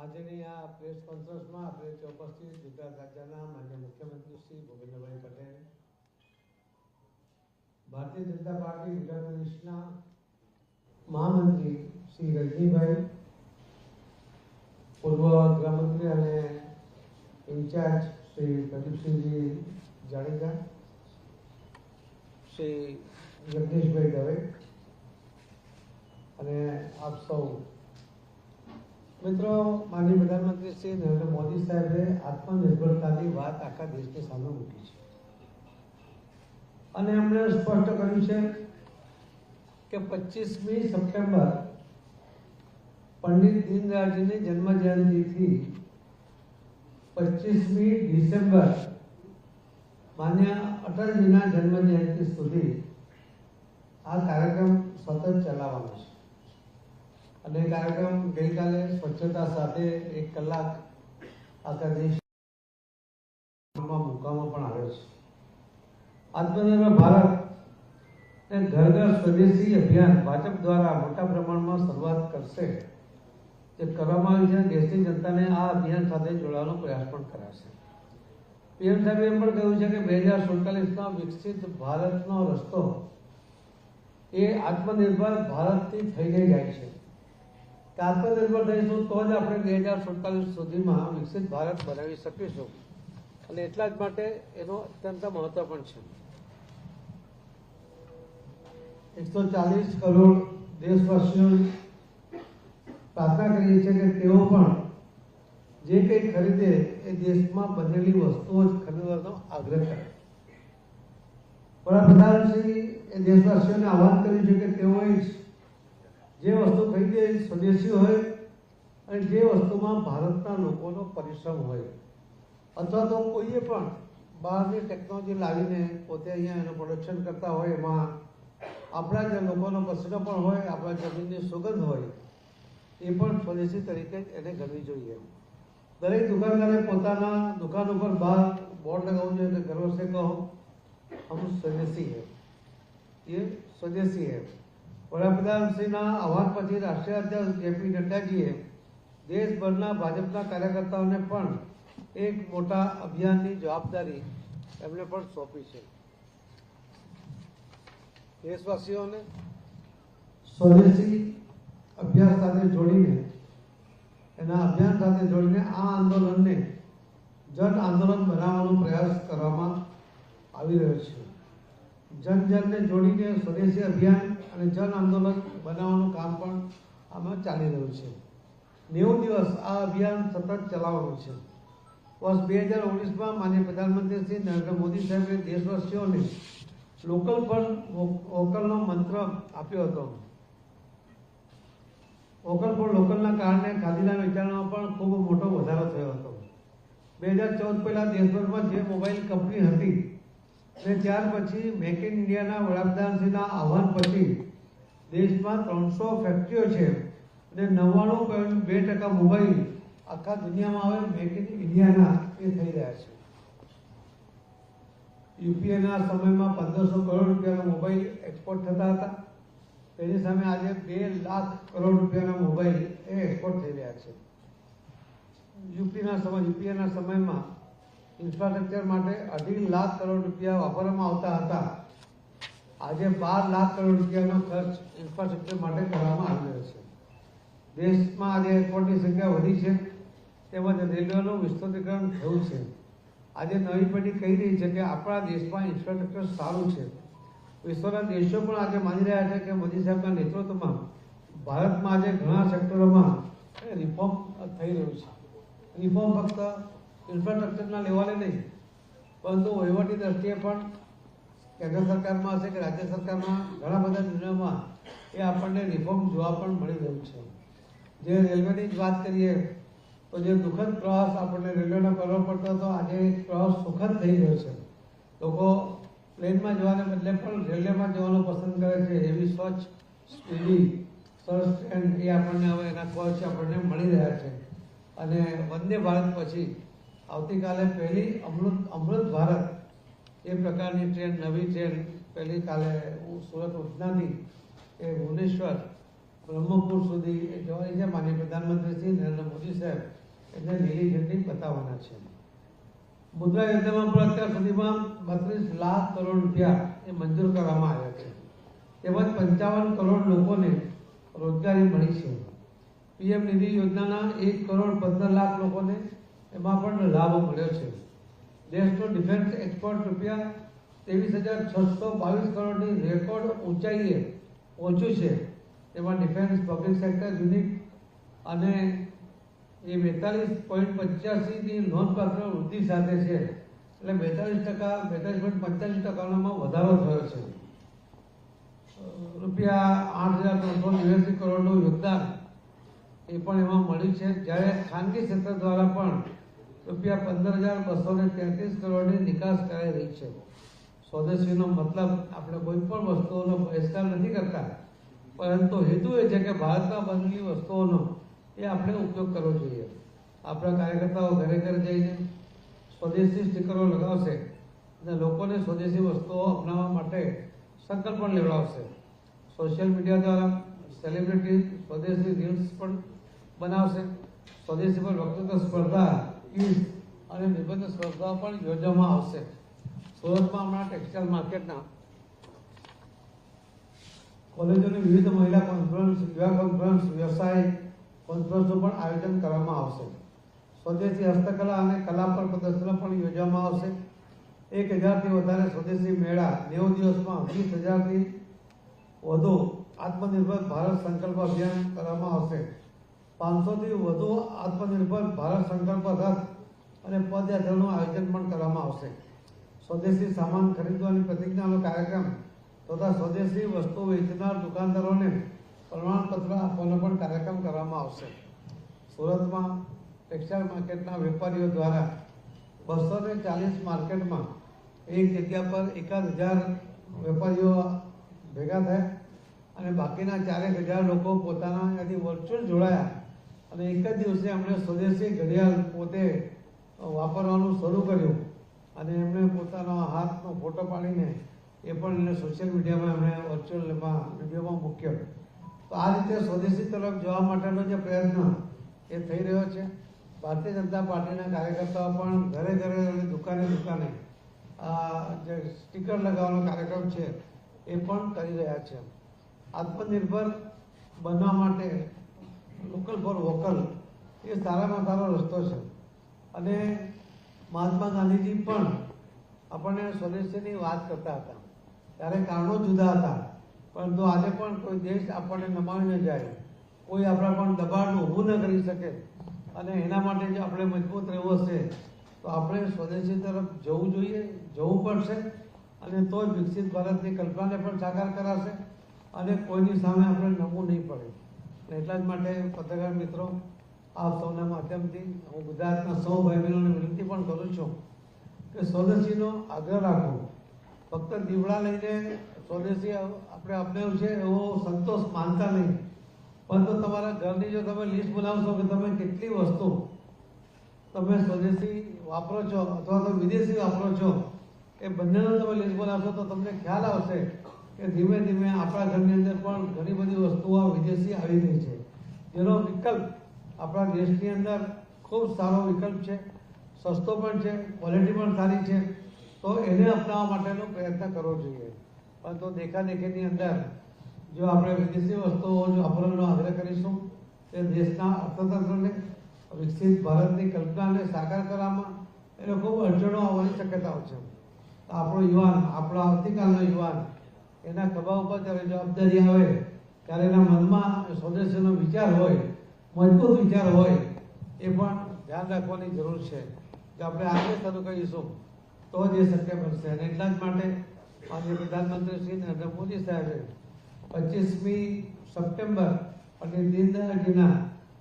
આજની આ પ્રેસ કોન્ફરન્સમાં આપણે ચોપસ્થિત ગુજરાત રાજ્યના માન્ય મુખ્યમંત્રી શ્રી ભૂપેન્દ્રભાઈ પટેલ, ભારતીય જનતા પાર્ટી ગુજરાત પ્રદેશના મહામંત્રી શ્રી રજનીભાઈ, પૂર્વ ગૃહમંત્રી અને ઇન્ચાર્જ શ્રી પ્રદીપસિંહજી જાડેજા, શ્રી જગદીશભાઈ દવે અને આપ સૌ મિત્રો, માનનીય પ્રધાનમંત્રી શ્રી નરેન્દ્ર મોદી સાહેબે આત્મનિર્ભરતાની વાત આખા દેશની સામે મૂકી છે. અને એમણે સ્પષ્ટ કર્યું છે કે પચીસમી સપ્ટેમ્બર પંડિત દીનદયાળજીની જન્મ જયંતિથી પચીસમી ડિસેમ્બર માન્ય અટલજીના જન્મ જયંતિ સુધી આ કાર્યક્રમ સતત ચલાવવાનો છે. અને કાર્યક્રમ ગઈકાલે સ્વચ્છતા સાથે એક કલાક આખા દેશમાં મૂકવામાં પણ આવ્યો છે. આત્મનિર્ભર ભારત ને ઘર ઘર સ્વદેશી અભિયાન ભાજપ દ્વારા મોટા પ્રમાણમાં શરૂઆત કરશે જે કરવામાં આવ્યું છે. દેશની જનતાને આ અભિયાન સાથે જોડવાનો પ્રયાસ પણ કરાશે. પીએમ સાહેબે એમ પણ કહ્યું છે કે બે હજાર સુડતાલીસમાં વિકસિત ભારતનો રસ્તો એ આત્મનિર્ભર ભારતથી થઈને જાય છે. આત્મનિર્ભર થઈશું તો જ આપણે બે હજાર સુડતાલીસ સુધીમાં વિકસિત ભારત બનાવી શકીશું. અને એટલા જ માટે એનો અત્યંત મહત્વ પણ છે. એકસો ચાલીસ કરોડ દેશવાસીઓ પ્રાર્થના કરીએ છીએ કે તેઓ પણ જે કંઈ ખરીદે એ દેશમાં બનેલી વસ્તુઓ જ ખરીદવાનો આગ્રહ કરે. વડાપ્રધાનશ્રી એ દેશવાસીઓને આહવાન કર્યું છે કે તેઓએ વસ્તુ ખરીદે એ સ્વદેશી હોય અને જે વસ્તુમાં ભારતના લોકોનો પરિશ્રમ હોય અથવા તો કોઈએ પણ બહારની ટેકનોલોજી લાવીને પોતે અહીંયા એનું પ્રોડક્શન કરતા હોય એમાં આપણા જે લોકોનો પસીનો પણ હોય આપણા જમીનની સુગંધ હોય એ પણ સ્વદેશી તરીકે જ એને ગણવી જોઈએ દરેક દુકાનદારે પોતાના દુકાન ઉપર બહાર બોર્ડ લગાવવું જોઈએ કે ગર્વ સે કહો હમ સ્વદેશી હૈ ये स्वदेशी है વડાપ્રધાન શ્રીના આહવાન પછી રાષ્ટ્રીય અધ્યક્ષ જેપી નડ્ડાજીએ દેશભરના ભાજપના કાર્યકર્તાઓને પણ એક મોટા અભિયાનની જવાબદારી એમને પણ સોંપી છે. દેશવાસીઓને સ્વદેશી અભ્યાસ સાથે જોડીને, એના અભિયાન સાથે જોડીને આ આંદોલનને જન આંદોલન બનાવવાનો પ્રયાસ કરવામાં આવી રહ્યો છે. જન જનને જોડીને સ્વદેશી અભિયાન અને જન આંદોલન બનાવવાનું કામ પણ આમાં ચાલી રહ્યું છે. નેવું દિવસ આ અભિયાન સતત ચલાવવાનું છે. વર્ષ બે હજાર ઓગણીસમાં માન્ય પ્રધાનમંત્રી શ્રી નરેન્દ્ર મોદી સાહેબે દેશવાસીઓને લોકલ પર વોકલનો મંત્ર આપ્યો હતો. વોકલ ફોર લોકલના કારણે ખાદીના વેચાણમાં પણ ખૂબ મોટો વધારો થયો હતો. બે હજાર ચૌદ પહેલાં દેશભરમાં જે મોબાઈલ કંપની હતી અને ત્યાર પછી મેક ઇન ઇન્ડિયાના વડાપ્રધાનશ્રીના આહવાન પછી દેશમાં ત્રણસો ફેક્ટરીઓ છે અને નવ્વાણું પોઈન્ટ બે ટકા મોબાઈલ આખા દુનિયામાં હવે મેક ઇન ઇન્ડિયાના એ થઈ રહ્યા છે. યુપીએના સમયમાં પંદરસો કરોડ રૂપિયાના મોબાઈલ એક્સપોર્ટ થતા હતા. તેની સામે આજે બે લાખ કરોડ રૂપિયાના મોબાઈલ એ એક્સપોર્ટ થઈ રહ્યા છે. યુપીના સમય યુપીએના સમયમાં ઇન્ફ્રાસ્ટ્રક્ચર માટે અઢી લાખ કરોડ રૂપિયા વાપરવામાં આવતા હતા. આજે બાર લાખ કરોડ રૂપિયાનો ખર્ચ ઇન્ફ્રાસ્ટ્રક્ચર માટે કરવામાં આવી રહ્યો છે. દેશમાં આજે એરપોર્ટની સંખ્યા વધી છે, તેમજ રેલવેનું વિસ્તૃતીકરણ થયું છે. આજે નવી પેઢી કહી રહી છે કે આપણા દેશમાં ઇન્ફ્રાસ્ટ્રક્ચર સારું છે. વિશ્વના દેશો પણ આજે માની રહ્યા છે કે મોદી સાહેબના નેતૃત્વમાં ભારતમાં આજે ઘણા સેક્ટરોમાં રિફોર્મ થઈ રહ્યું છે. રિફોર્મ ફક્ત ઇન્ફ્રાસ્ટ્રક્ચરના લેવલે નહીં. પરંતુ વહીવટી દ્રષ્ટિએ પણ કેન્દ્ર સરકારમાં હશે કે રાજ્ય સરકારમાં ઘણા બધા નિર્ણયોમાં એ આપણને રિફોર્મ જોવા પણ મળી રહ્યું છે. જે રેલવેની જ વાત કરીએ, તો જે દુઃખદ પ્રવાસ આપણને રેલવેનો કરવો પડતો હતો, આજે પ્રવાસ સુખદ થઈ રહ્યો છે. લોકો પ્લેનમાં જવાને બદલે પણ રેલવેમાં જવાનું પસંદ કરે છે. એવી સ્વચ્છ, સ્પીડી, સરસ ટ્રેન એ આપણને હવે એના કોચ આપણને મળી રહ્યા છે. અને વંદે ભારત પછી આવતીકાલે પહેલી અમૃત અમૃત ભારત એ પ્રકારની ટ્રેન, નવી ટ્રેન પહેલી કાલે સુરત ઉધનાથી એ ભુવનેશ્વર, બ્રહ્મપુર સુધી એ જવાની છે માન્ય પ્રધાનમંત્રી શ્રી નરેન્દ્ર મોદી સાહેબ એટલે લીલી ઝંડી બતાવવાના છે. મુદ્રા યોજનામાં પણ અત્યાર સુધીમાં બત્રીસ લાખ કરોડ રૂપિયા એ મંજૂર કરવામાં આવ્યા છે. તેમજ પંચાવન કરોડ લોકોને રોજગારી મળી છે. પીએમ નિધિ યોજનાના એક કરોડ પંદર લાખ લોકોને એમાં પણ લાભ મળ્યો છે. દેશનો ડિફેન્સ એક્સપોર્ટ રૂપિયા ત્રેવીસ હજાર છસો બાવીસ કરોડની રેકોર્ડ ઊંચાઈએ પહોંચ્યું છે. તેમાં ડિફેન્સ પબ્લિક સેક્ટર યુનિટ અને એ બેતાલીસ પોઈન્ટ પંચ્યાસીની નોંધપાત્ર વૃદ્ધિ સાથે છે. એટલે બેતાલીસ ટકા, બેતાલીસ પોઈન્ટ પંચ્યાસી ટકામાં વધારો થયો છે. રૂપિયા આઠ હજાર ત્રણસો નેવ્યાસી કરોડનું યોગદાન એ પણ એમાં મળ્યું છે. જ્યારે ખાનગી ક્ષેત્ર દ્વારા પણ રૂપિયા પંદર હજાર બસો ને તેત્રીસ કરોડની નિકાસ કરાઈ રહી છે સ્વદેશીનો મતલબ આપણે કોઈ પણ વસ્તુઓનો બહિષ્કાર નથી કરતા પરંતુ હેતુ એ છે કે ભારતમાં બનેલી વસ્તુઓનો એ આપણે ઉપયોગ કરવો જોઈએ આપણા કાર્યકર્તાઓ ઘરે ઘરે જઈને સ્વદેશી સ્ટીકરો લગાવશે અને લોકોને સ્વદેશી વસ્તુઓ અપનાવવા માટે સંકલ્પ પણ લેવડાવશે સોશિયલ મીડિયા દ્વારા સેલિબ્રિટી સ્વદેશી રીલ્સ પણ બનાવશે સ્વદેશી પર વક્તૃત્વ સ્પર્ધા અને નિબંધ સ્પર્ધા પણ યોજવામાં આવશે. સુરતમાં હમણાં ટેક્સટાઇલ માર્કેટના કોલેજોની વિવિધ મહિલા કોન્ફરન્સ યુવા કોન્ફરન્સ વ્યવસાય કોન્ફરન્સનું પણ આયોજન કરવામાં આવશે. સ્વદેશી હસ્તકલા અને કલા પર પ્રદર્શનો પણ યોજવામાં આવશે. એક હજારથી વધારે સ્વદેશી મેળા નેવું દિવસમાં વીસ હજારથી વધુ આત્મનિર્ભર ભારત સંકલ્પ અભિયાન કરવામાં આવશે. પાંચસોથી વધુ આત્મનિર્ભર ભારત સંકલ્પ રથ અને પદયાત્રાનું આયોજન પણ કરવામાં આવશે. સ્વદેશી સામાન ખરીદવાની પ્રતિજ્ઞાનો કાર્યક્રમ તથા સ્વદેશી વસ્તુ વેચનાર દુકાનદારોને પ્રમાણપત્ર આપવાનો પણ કાર્યક્રમ કરવામાં આવશે. સુરતમાં ટેક્સટાઇલ માર્કેટના વેપારીઓ દ્વારા બસો ને ચાલીસ માર્કેટમાં એક જગ્યા પર એકાદ હજાર વેપારીઓ ભેગા થયા અને બાકીના ચારેક હજાર લોકો પોતાના ત્યાંથી વર્ચ્યુઅલ જોડાયા. અને એક જ દિવસે એમણે સ્વદેશી ઘડિયાળ પોતે વાપરવાનું શરૂ કર્યું. અને એમણે પોતાના હાથનો ફોટો પાડીને એ પણ એને સોશિયલ મીડિયામાં એમણે વર્ચ્યુઅલમાં વિડીયોમાં મૂક્યો. તો આ રીતે સ્વદેશી તરફ જવા માટેનો જે પ્રયત્ન એ થઈ રહ્યો છે. ભારતીય જનતા પાર્ટીના કાર્યકર્તાઓ પણ ઘરે ઘરે દુકાને દુકાને આ જે સ્ટીકર લગાવવાનો કાર્યક્રમ છે એ પણ કરી રહ્યા છે. આત્મનિર્ભર બનવા માટે લોકલ ફોર વોકલ. એ સારામાં સારો રસ્તો છે. અને મહાત્મા ગાંધીજી પણ આપણને સ્વદેશીની વાત કરતા હતા. ત્યારે કારણો જુદા હતા. પરંતુ આજે પણ કોઈ દેશ આપણને નમાવી ન જાય. કોઈ આપણા પણ દબાણ ઊભું ન કરી શકે. અને એના માટે જો આપણે મજબૂત રહેવું હશે. તો આપણે સ્વદેશી તરફ જવું જોઈએ, જવું પડશે. અને તો વિકસિત ભારતની કલ્પનાને પણ સાકાર કરાશે. અને કોઈની સામે આપણે નમવું નહીં પડે. એટલા જ માટે પત્રકાર મિત્રો આપ સૌના માધ્યમથી હું ગુજરાતના સૌ ભાઈ બહેનોને વિનંતી પણ કરું છું કે સ્વદેશીનો આગ્રહ રાખો. ફક્ત દીવડા લઈને સ્વદેશી આપણે અપનાવ્યું છે, એવો સંતોષ માનતા નહીં. પરંતુ તમારા ઘરની જો તમે લિસ્ટ બનાવશો કે તમે કેટલી વસ્તુ તમે સ્વદેશી વાપરો છો અથવા તો વિદેશી વાપરો છો, એ બંનેનો તમે લિસ્ટ બનાવશો તો તમને ખ્યાલ આવશે કે ધીમે ધીમે આપણા ઘરની અંદર પણ ઘણી બધી વસ્તુઓ વિદેશી આવી રહી છે. જેનો વિકલ્પ આપણા દેશની અંદર ખૂબ સારો વિકલ્પ છે, સસ્તો પણ છે ક્વોલિટી પણ સારી છે. તો એને અપનાવવા માટેનો પ્રયત્ન કરવો જોઈએ. પરંતુ દેખાદેખીની અંદર જો આપણે વિદેશી વસ્તુઓ જો વાપરવાનો આગ્રહ કરીશું, તે દેશના અર્થતંત્રને, વિકસિત ભારતની કલ્પનાને સાકાર કરવામાં એને ખૂબ અડચણો આવવાની શક્યતાઓ છે. આપણો યુવાન, આપણો આવતીકાલનો યુવાન એના ખભા ઉપર જ્યારે જવાબદારી આવે, ત્યારે એના મનમાં સ્વદેશનો વિચાર હોય, મજબૂત વિચાર હોય, એ પણ ધ્યાન રાખવાની જરૂર છે. કે આપણે આજે શરૂ કરીશું, તો જ એ શક્ય બનશે. અને એટલા જ માટે માનનીય પ્રધાનમંત્રી શ્રી નરેન્દ્ર મોદી સાહેબે પચીસમી સપ્ટેમ્બર અને દીનદયાળજીના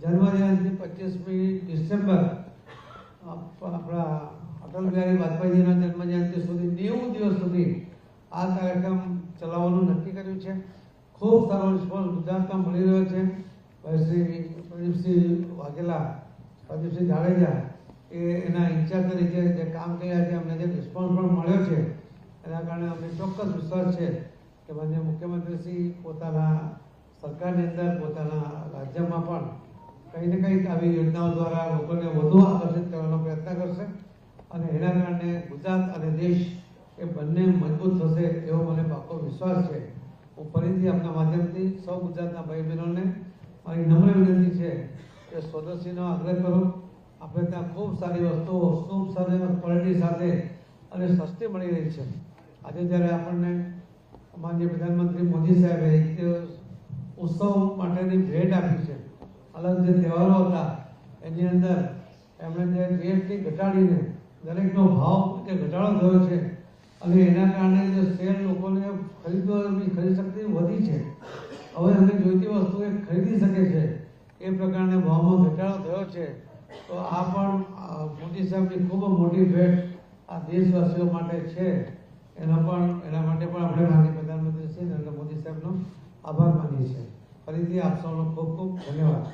જન્મજયંતિ પચીસમી ડિસેમ્બર આપ- આપણા અટલ બિહારી વાજપેયીજીના જન્મજયંતિ સુધી નેવું દિવસ સુધી આ કાર્યક્રમ ચલાવવાનું નક્કી કર્યું છે. ખૂબ સારો રિસ્પોન્સ ગુજરાતમાં મળી રહ્યો છે. શ્રી પ્રદીપસિંહ વાઘેલા, પ્રદીપસિંહ જાડેજા એ એના ઇન્ચાર્જ તરીકે જે કામ કર્યા છે, અમને જે રિસ્પોન્સ પણ મળ્યો છે, એના કારણે અમને ચોક્કસ વિશ્વાસ છે કે માન્ય મુખ્યમંત્રીશ્રી પોતાના સરકારની અંદર, પોતાના રાજ્યમાં પણ કંઈ ને કંઈક આવી યોજનાઓ દ્વારા લોકોને વધુ આકર્ષિત કરવાનો પ્રયત્ન કરશે. અને એના કારણે ગુજરાત અને દેશ એ બંને મજબૂત થશે એવો મને પાકો વિશ્વાસ છે. હું ફરીથી આપના માધ્યમથી સૌ ગુજરાતના ભાઈ બહેનોને મારી નમ્ર વિનંતી છે કે સ્વદેશીનો આગ્રહ કરો. આપણે ત્યાં ખૂબ સારી વસ્તુઓ, ખૂબ સારી ક્વોલિટી સાથે અને સસ્તી મળી રહી છે. આજે જ્યારે આપણને માનનીય પ્રધાનમંત્રી મોદી સાહેબે એક ઉત્સવ માટેની ભેટ આપી છે, અલગ જે તહેવારો હતા, એની અંદર એમણે જે જીએસટી ઘટાડીને દરેકનો ભાવ જે ઘટાડો થયો છે અને એના કારણે જે શેર લોકોને ખરીદવાની ખરીદ શક્તિ વધી છે. હવે અમે જોઈતી વસ્તુ એ ખરીદી શકે છે એ પ્રકારને ભાવમાં ઘટાડો થયો છે. તો આ પણ મોદી સાહેબની ખૂબ મોટી ભેટ આ દેશવાસીઓ માટે છે. એના પણ, એના માટે પણ આપણે માનનીય પ્રધાનમંત્રી શ્રી નરેન્દ્ર મોદી સાહેબનો આભાર માનીએ છીએ. ફરીથી આપ સૌનો ખૂબ ખૂબ ધન્યવાદ.